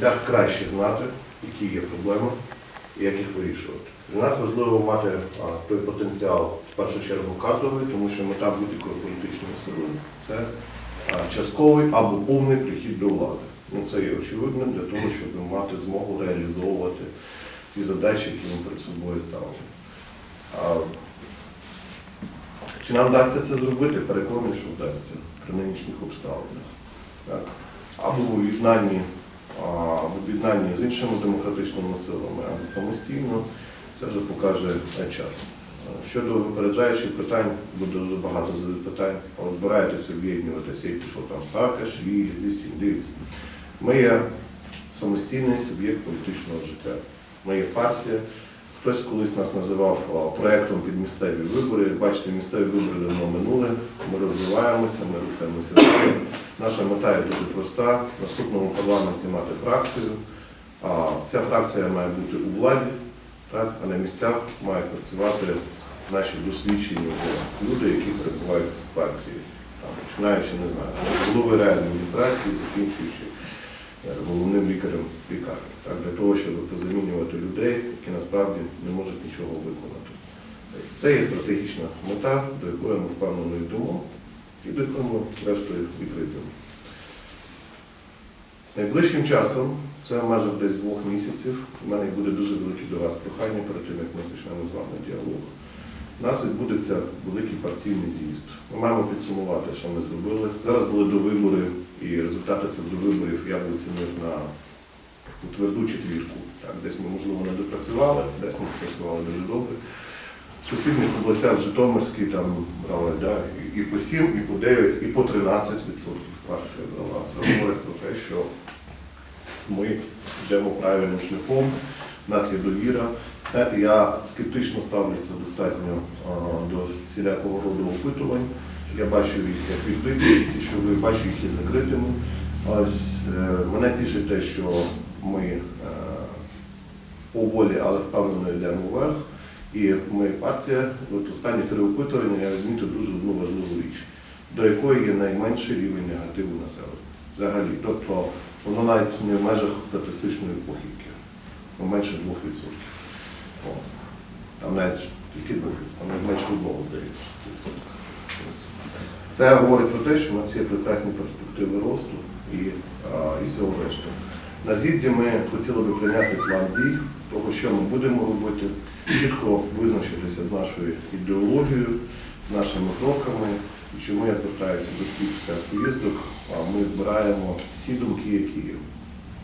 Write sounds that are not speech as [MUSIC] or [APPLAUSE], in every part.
місцях краще знати, які є проблеми і як їх вирішувати. Для нас важливо мати а, той потенціал в першу чергу кадровий, тому що мета будь-якої політичної сили це а, частковий або повний прихід до влади. Ну, це є очевидним для того, щоб мати змогу реалізовувати ті задачі, які ми перед собою ставимо. Чи нам вдасться це зробити? Переконаний, що вдасться при нинішніх обставинах. Так? Або в об'єднанні, а, в об'єднанні з іншими демократичними силами, або самостійно, це вже покаже час. Щодо випереджаючих питань, буде дуже багато запитань. От збираєтесь об'єднуватися, і пішло там Саакашвілі, Зісін, дивіться. Ми є самостійний суб'єкт політичного життя. Ми є партія. Хтось колись нас називав а, проектом під місцеві вибори. Бачите, місцеві вибори давно минули. Ми розвиваємося, ми рухаємося. Наша мета є дуже проста. В наступному парламенті мати фракцію. А ця фракція має бути у владі, так? а на місцях мають працювати наші досвідчені люди, які перебувають в партії. Там, починаючи, не знаю, голови реадміністрації, закінчуючи е, головним лікарем лікарні, так, для того, щоб позамінювати людей, які насправді не можуть нічого виконати. Тобто Це є стратегічна мета, до якої ми впевнено йдемо, і до ми зрештою і. Найближчим часом, це межах десь двох місяців, у мене буде дуже велике до вас прохання перед тим, як ми почнемо з вами діалог. У нас відбудеться великий партійний з'їзд. Ми маємо підсумувати, що ми зробили. Зараз були довибори, і результати цих довиборів я би оцінив на тверду четвірку. Так, десь ми, можливо, не допрацювали, десь ми працювали дуже добре. В сусідніх областях Житомирській там брали да, і- по 7, і по 9, і по 13% партія брала. Це говорить про те, що ми йдемо правильним шляхом, у нас є довіра. Я скептично ставлюся достатньо до цілякого роду опитувань. Я бачу їх як відкриті, ті, що ви бачу їх і закритими. Ось е, мене тішить те, що ми е, поволі, але впевнено йдемо вверх. І ми партія, от останні три опитування, я відмітив дуже одну важливу річ, до якої є найменший рівень негативу населення. Взагалі. Тобто воно навіть не в межах статистичної похибки, ну, менше 2%. О, Там навіть тільки 2%, там навіть менше одного, здається, відсотка. Це говорить про те, що у нас є прекрасні перспективи росту і, і всього решту. На з'їзді ми хотіли би прийняти план дій, того, що ми будемо робити, чітко визначитися з нашою ідеологією, з нашими кроками. І чому я звертаюся до всіх поїздок, а ми збираємо всі думки, які є.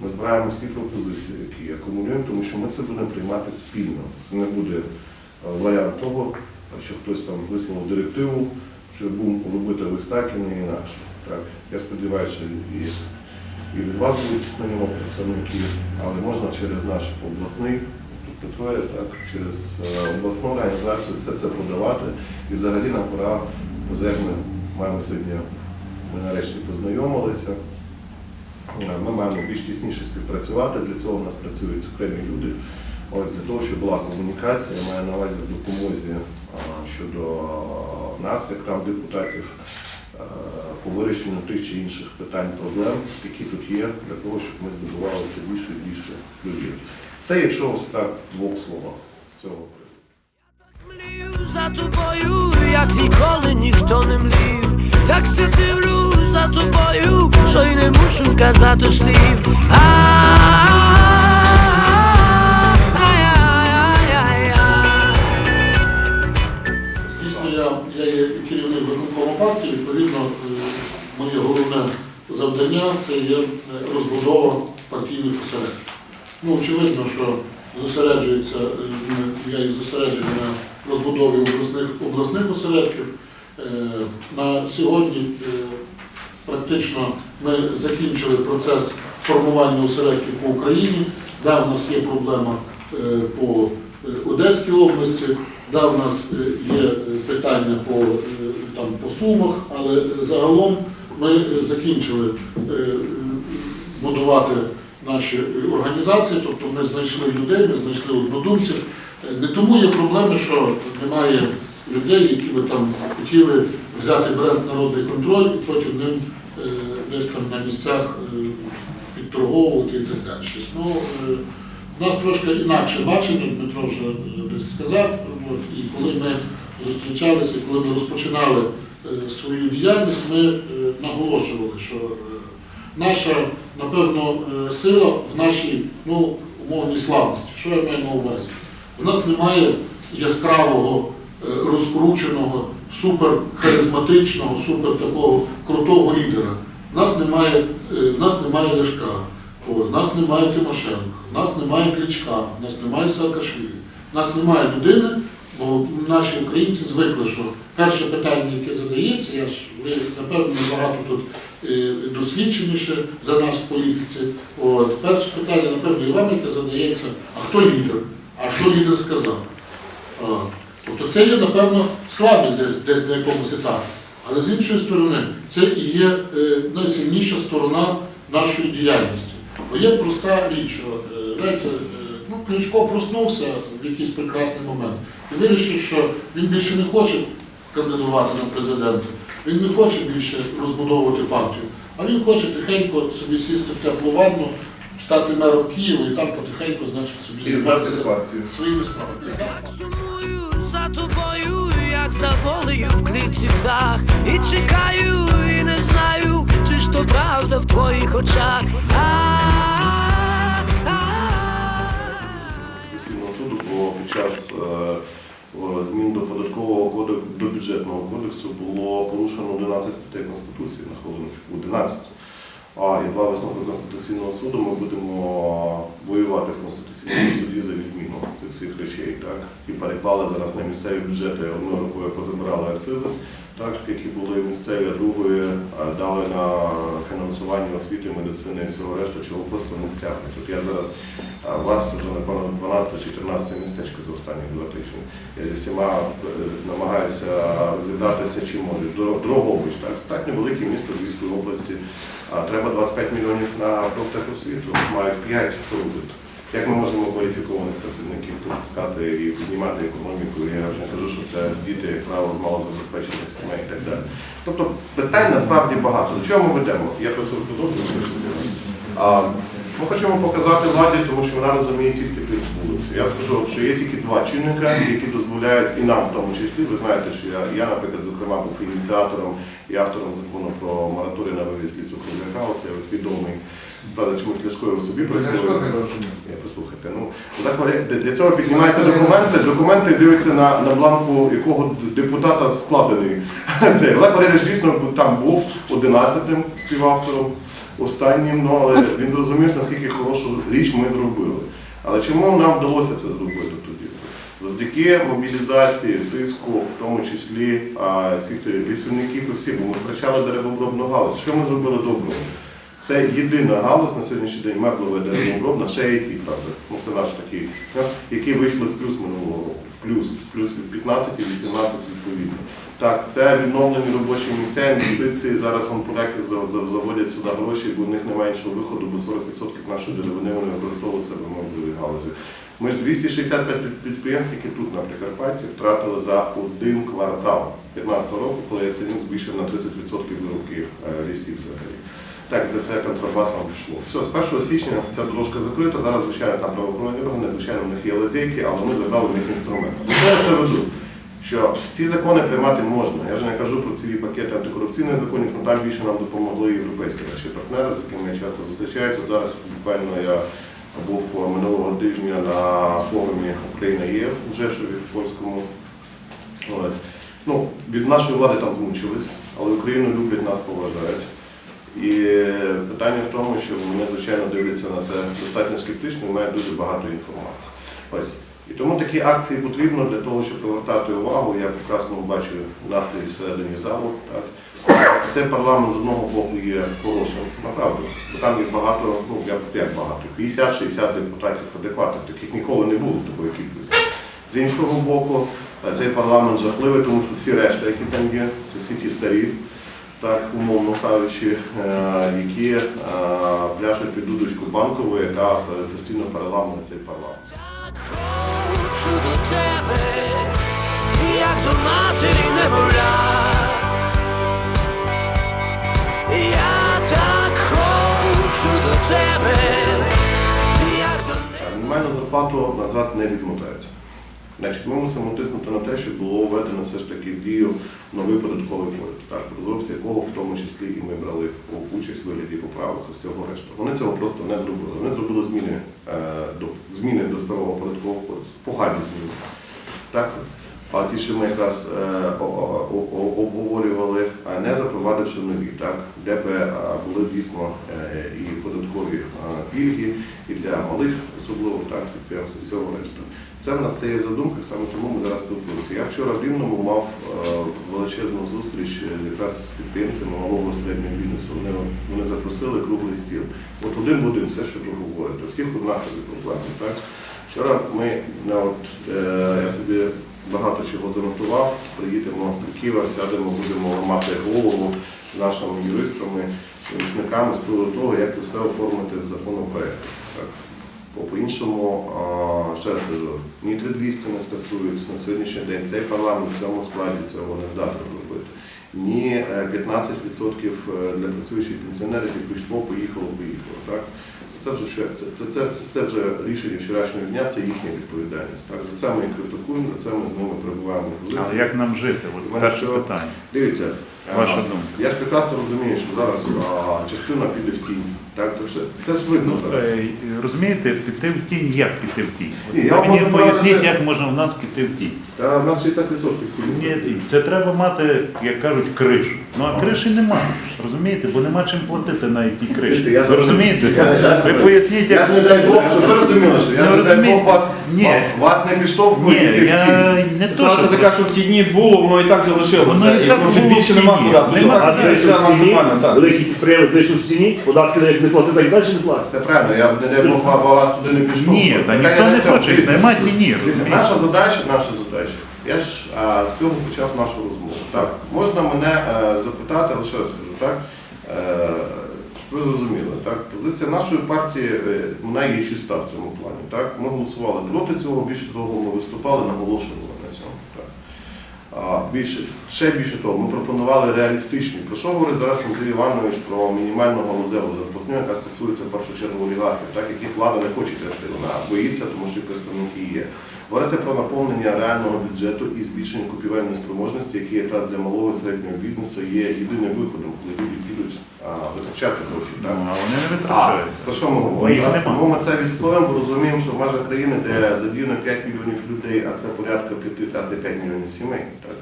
Ми збираємо всі пропозиції, які є, акумулюємо, тому що ми це будемо приймати спільно. Це не буде е, варіант того, що хтось там висловив директиву, що будемо робити ось так і не інакше. Так? Я сподіваюся, що і, і від вас будуть на ньому представники, але можна через наш обласний тут так, через е, обласну організацію все це подавати. І взагалі нам пора, як ми маємо сьогодні, ми нарешті познайомилися. Е, Ми маємо більш тісніше співпрацювати. Для цього у нас працюють окремі люди. Ось для того, щоб була комунікація, я маю на увазі в допомозі щодо нас, як там депутатів, по вирішенню тих чи інших питань, проблем, які тут є, для того, щоб ми здобувалися більше і більше людей. Це якщо ось так двох словах з цього. За тобою, як ніколи ніхто не млів. Так се дивлю за тобою, що й не мушу казати слів. Завдання це є е, розбудова партійних осередків. Ну, очевидно, що зосереджується, е, я їх зосереджую на розбудові обласних, обласних осередків. Е, На сьогодні практично ми закінчили процес формування осередків по Україні. Да, в нас є проблема по Одеській області, да, в нас є питання по, там, по Сумах, але загалом ми е, закінчили е, будувати наші е, організації, тобто ми знайшли людей, ми знайшли однодумців. Е, Не тому є проблеми, що немає людей, які би там хотіли взяти бренд народний контроль і потім ним е, десь там на місцях е, підторговувати і так далі. Ну, е, у нас трошки інакше бачення, Дмитро вже е, десь сказав. І коли ми зустрічалися, коли ми розпочинали е, свою діяльність, ми е, наголошували, що е, наша, напевно, е, сила в нашій ну, умовній слабості. Що я маю на увазі? У нас немає яскравого, е, розкрученого, суперхаризматичного, супер такого крутого лідера. У нас немає, е, в нас немає Ляшка, в нас немає Тимошенко, в нас немає Кличка, в нас немає Саакашвілі. У нас немає людини, бо наші українці звикли, що перше питання, яке задається, я ж ви напевно багато тут е, досвідченіше за нас в політиці. От, перше питання, напевно, і вам, яке задається, а хто лідер? А що лідер сказав? А, Тобто це є, напевно, слабість десь, десь на якомусь етапі. Але з іншої сторони, це і є е, найсильніша сторона нашої діяльності. Бо є проста річ, що е, знаєте, ну, Кличко проснувся в якийсь прекрасний момент і вирішив, що він більше не хоче кандидувати на президента, він не хоче більше розбудовувати партію, а він хоче тихенько собі сісти в теплу ванну, стати мером Києва і там потихеньку, значить, собі займатися партію. своїми справами. Так сумую за тобою, як за волею в клітці птах. І чекаю, і не знаю, чи ж то правда в твоїх очах. Суду було під час е, змін до податкового кодексу до бюджетного кодексу було порушено 11 статей Конституції на хвилиночку, 11. А і два висновки Конституційного суду ми будемо воювати в Конституційному суді за відміну цих всіх речей. Так? І переклали зараз на місцеві бюджети одною рукою позабирали акцизи, так, які були місцеві, а другою дали на фінансування освіти, медицини і всього решту, чого просто не стягнуть. От я зараз вас вже напевно 12-14 містечко за останні два тижні. Я зі всіма е, намагаюся розібратися, чи можу. Дро- Дрогобич, так, достатньо велике місто Львівської області. Треба 25 мільйонів на профтехосвіту, мають 5 робить. Як ми можемо кваліфікованих працівників пропускати і піднімати економіку? Я вже не кажу, що це діти, як правило, з малозабезпечених сімей і так далі. Тобто питань насправді багато. До чого ми ведемо? Я просто продовжую. Ми хочемо показати владі, тому що вона розуміє тільки тиск вулиці. Я скажу, що є тільки два чинника, які дозволяють і нам в тому числі. Ви знаєте, що я, я наприклад, зокрема, був ініціатором і автором закону про мораторій на вивіз лісу от відомий правда, чомусь Ляшкою собі присвоїв. Послухайте. Ну для- цього піднімаються документи. Документи дивляться на, на бланку якого депутата складений. [LAUGHS] Цей Олег Валерійович дійсно там був 11-тим співавтором, останнім, ну але він зрозумів, наскільки хорошу річ ми зробили. Але чому нам вдалося це зробити тоді? Завдяки мобілізації, тиску, в тому числі всіх лісівників і всіх, бо ми втрачали деревообробну галузь. Що ми зробили доброго? Це єдина галузь на сьогоднішній день меблеве деревообробна, ще й ті, правда. Ну, це наш такий, які вийшли в плюс минулого року. В плюс, в плюс від 15 і 18 відповідно. Так, це відновлені робочі місця, інвестиції. Зараз вон поляки за- за- заводять сюди гроші, бо в них немає іншого виходу, бо 40% нашої деревини вони використовують себе в меблевій галузі. Ми ж 265 підприємств, які тут на Прикарпатті, втратили за один квартал 15 року, коли Ясенюк збільшив на 30% виробки е, лісів взагалі. Так, це все контрабасом пішло. Все, з 1 січня ця дорожка закрита. Зараз, звичайно, там правоохоронні органи, звичайно, в них є лазейки, але ми забрали в них інструмент. До це веду? Що ці закони приймати можна. Я вже не кажу про цілі пакети антикорупційних законів, але там більше нам допомогли європейські наші партнери, з якими я часто зустрічаюся. Зараз буквально я був минулого тижня на форумі Україна ЄС в Жешові в польському. Ось. Ну, від нашої влади там змучились, але Україну люблять, нас поважають. І питання в тому, що вони, звичайно, дивляться на це достатньо скептично і мають дуже багато інформації. Ось. І тому такі акції потрібно для того, щоб привертати увагу. Я прекрасно бачу настрій всередині залу. Так. Цей парламент з одного боку є хорошим, направду, бо там є багато, ну як, багато, 50-60 депутатів адекватних, таких ніколи не було такої кількості. З іншого боку, цей парламент жахливий, тому що всі решта, які там є, це всі ті старі. Так умовно кажучи, е, які е, пляшуть під дудочку банкову, яка е, постійно переламує цей парламент. Хочу до тебе, як до матері немовля. Я так хочу до тебе, як до Мінімальну зарплату назад не відмотається. Значить, ми мусимо тиснути на те, щоб було введено все ж таки в дію новий податковий кодекс, так, розробці якого в тому числі і ми брали участь в вигляді поправок з цього решта. Вони цього просто не зробили. Вони зробили зміни, е, до, зміни до старого податкового кодексу, погані зміни. Так? А ті, що ми якраз е, о- о- о- обговорювали, а не запровадивши нові, так? де б е, були дійсно е, і податкові е, пільги, і для малих, особливо так, підприємств і всього решта. Це в нас це є задумка, саме тому ми зараз спілкуємося. Я вчора в Рівному мав е, величезну зустріч е, якраз з підприємцями малого середнього бізнесу. Вони, вони запросили круглий стіл. От один в один все, що ви говорите, всіх однакові проблеми. Так? Вчора ми на от, е, я собі багато чого занотував. Приїдемо до Києва, сядемо, будемо ламати голову з нашими юристами, помічниками з приводу того, як це все оформити в законопроект. Так. Бо по-іншому, ще раз кажу, ні 3200 не скасуються на сьогоднішній день. Цей парламент в цьому складі цього не здатний зробити. Ні е, 15% для працюючих пенсіонерів, які прийшло, поїхало, поїхало. Так? Це вже ще це, це, це, це, вже рішення вчорашнього дня, це їхня відповідальність. Так? За це ми критикуємо, за це ми з ними перебуваємо Але як нам жити? От перше питання. Дивіться, Ваша думка. я ж прекрасно розумію, що зараз а, частина піде в тінь. Так? Це, вже, це ж видно Ну, зараз. е, розумієте, піти в тінь, як піти в тінь? Ні, я Мені поясніть, як можна в нас піти в тінь. Та в нас 60% Ні, фільмів. це треба мати, як кажуть, кришу. Ну а криші немає, розумієте, бо нема чим платити на якій криші. Я Ви розумієте? я- Ви поясніть, Я як не дай Бог, щоб ви розуміли, що я Ну, не дай Бог вас, Ні. вас не підштовхую Ні, йти в тінь. не то, Ситуація що така, що в ті дні було, воно і так вже лишилося. Воно і так було більше в нема куди. Нема. це це максимально, так. великі підприємці лише в ціні, податки як не платити, так далі не платять. Це правильно, я не дай Бог вас туди не підштовхую. ні, та ніхто не хоче, тіні, Дивіться, розумієте? наша задача, наша задача. Я ж а, з цього почав нашу розмову. Так, можна мене е, запитати, лише раз скажу, так? Е, щоб ви зрозуміли, так? Позиція нашої партії, е, вона є чиста в цьому плані. Так? Ми голосували проти цього, більше того, ми виступали, наголошували на цьому. Так? А, більше, ще більше того, ми пропонували реалістичні. Про що говорить зараз Андрій Іванович про мінімальну галузеву зарплатню, яка стосується в першу чергу олігархів, так, яких влада не хоче трясти, вона боїться, тому що представники є. Говориться про наповнення реального бюджету і збільшення купівельної спроможності, які якраз для малого і середнього бізнесу є єдиним виходом, коли підуть а, витрачати гроші. Так? Ну, а вони не А, витрачають. про що ми говоримо? їх нема. Тому ми це відстоїмо, бо розуміємо, що в межах країни, де задіяно 5 мільйонів людей, а це порядка 5, а це 5 мільйонів сімей, так?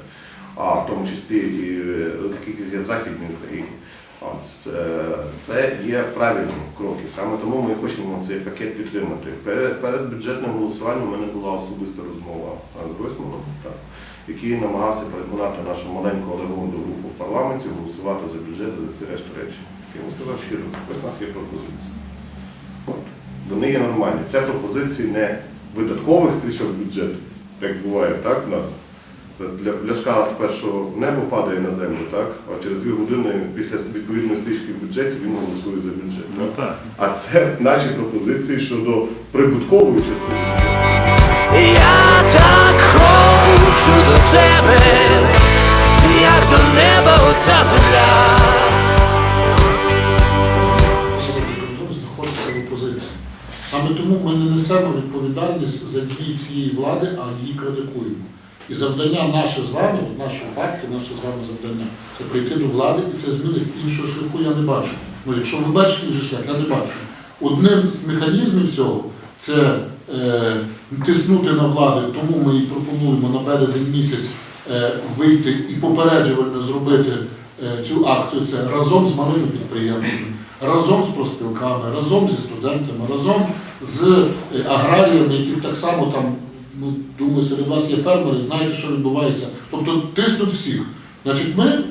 а в тому числі і е, велика кількість є в Західній Україні. От, це, це є правильні кроки. Саме тому ми хочемо цей пакет підтримати. Перед, перед бюджетним голосуванням у мене була особиста розмова з так, який намагався переконати нашу маленьку але групу в парламенті голосувати за бюджет і за всі решта речі. Я йому сказав щиро, ось у нас є пропозиції. От. Вони є нормальні. Це пропозиції не видаткових стрічок бюджету, як буває так в нас. Для Ляшка спершу небо падає на землю, так? а через дві години після відповідної стрічки в бюджеті він голосує за бюджет. Ну Так? так. А це наші пропозиції щодо прибуткової частини. Я так хочу до тебе, як до неба ота земля. Саме тому ми не несемо відповідальність за дії цієї влади, а її критикуємо. І завдання наше з вами, нашої партії, наше з вами завдання це прийти до влади і це змінити. Іншого шляху я не бачу. Ну, якщо ви бачите інший шлях, я не бачу. Одним з механізмів цього це тиснути на влади, тому ми і пропонуємо на березень місяць е, вийти і попереджувально зробити е, цю акцію. Це разом з малими підприємцями, разом з профспілками, разом зі студентами, разом з е, аграріями, яких так само там, ну, думаю, серед вас є фермери, знаєте, що відбувається. Тобто тиснуть всіх. Значить, ми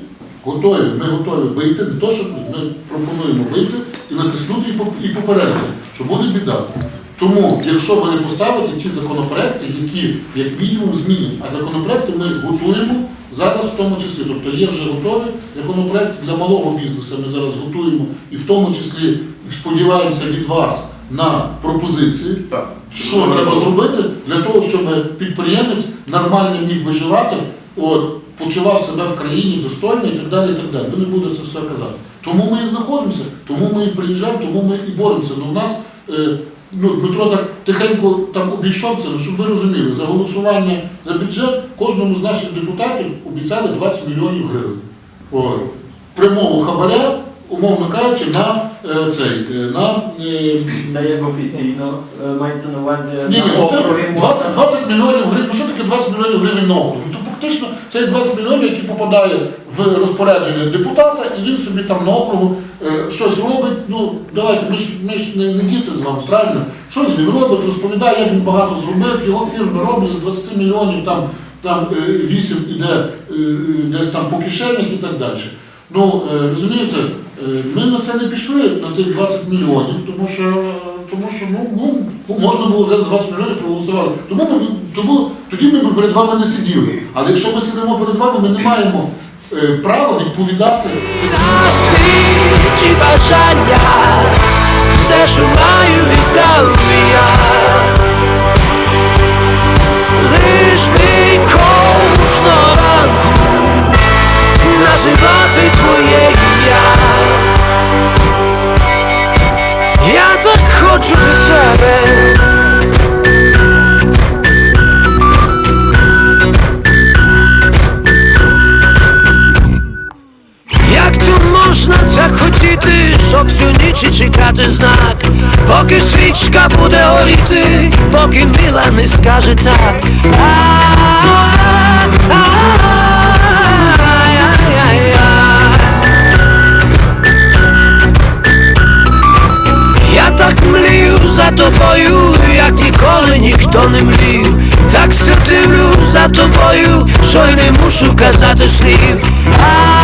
готові, ми готові вийти, не то, що ми, пропонуємо вийти і натиснути і попередити, що буде біда. Тому, якщо ви не поставите ті законопроекти, які як мінімум змінять, а законопроекти ми готуємо зараз в тому числі. Тобто є вже готові законопроекти для малого бізнесу. Ми зараз готуємо і в тому числі сподіваємося від вас на пропозиції. Так. Що треба зробити для того, щоб підприємець нормально міг виживати, от, почував себе в країні достойно і так далі. і так далі. Ви не будете це все казати. Тому ми і знаходимося, тому ми і приїжджаємо, тому ми і боремося. Ну, в нас е, ну, Дмитро так тихенько там обійшов це, ну, щоб ви розуміли, за голосування за бюджет кожному з наших депутатів обіцяли 20 мільйонів гривень. От. Прямого хабаря, умовно кажучи, на е, цей е, на. е, Це як офіційно е, мається на увазі ні, ні, на ну, це округи 20, можна. 20 мільйонів гривень. Ну що таке 20 мільйонів гривень на округ? Ну, то фактично це є 20 мільйонів, які попадає в розпорядження депутата, і він собі там на округу е, щось робить. Ну давайте, ми ж ми ж не, не діти з вами, правильно? Щось він робить, розповідає, як він багато зробив, його фірми роблять з 20 мільйонів, там, там е, 8 іде е, десь там по кишенях і так далі. Ну, е, розумієте, е, ми на це не пішли, на тих 20 мільйонів, тому що, тому що ну, ну, можна було взяти 20 мільйонів проголосували. Тому, тому тоді ми б перед вами не сиділи. Але якщо ми сидимо перед вами, ми не маємо е, права відповідати. на бажання, все, що маю, щоб всю ніч чекати знак, поки свічка буде горіти, поки мила не скаже так. Я так млію за тобою, як ніколи ніхто не млів. Так все дивлю за тобою, що й не мушу казати слів. А